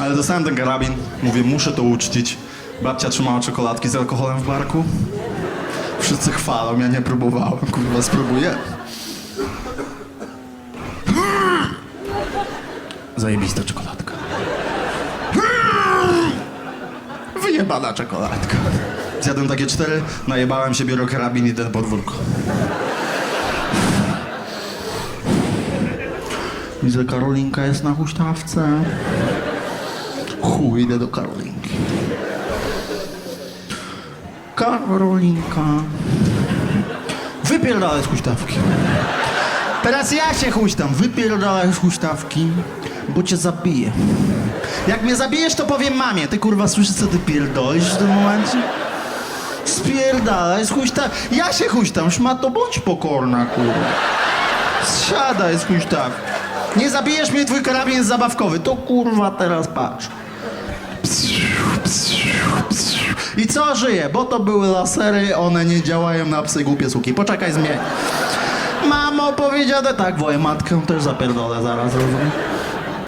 Ale dostałem ten karabin, mówię, muszę to uczcić. Babcia trzymała czekoladki z alkoholem w barku. Wszyscy chwalą, ja nie próbowałem, kurwa, spróbuję. Zajebista czekoladka. Wyjebana czekoladka. Zjadłem takie cztery, najebałem się, biorę karabin i idę na podwórko. Widzę, Karolinka jest na huśtawce. Chuj, idę do Karolinki. Karolinka. Wypierdalaj z huśtawki. Teraz ja się huśtam. Wypierdalaj z huśtawki, bo cię zabiję. Jak mnie zabijesz, to powiem mamie. Ty kurwa słyszysz, co ty pierdolisz w tym momencie? Spierdalaj z huśtawki. Ja się huśtam, szmato, bądź pokorna, kurwa. Siadaj z huśtawki. Nie zabijesz mnie, twój karabin jest zabawkowy. To kurwa teraz patrz. I co żyje? Bo to były lasery, one nie działają na psy głupie suki. Poczekaj, zmień. Mamo powiedziane tak, woję matkę też zapierdolę zaraz, rozumiem?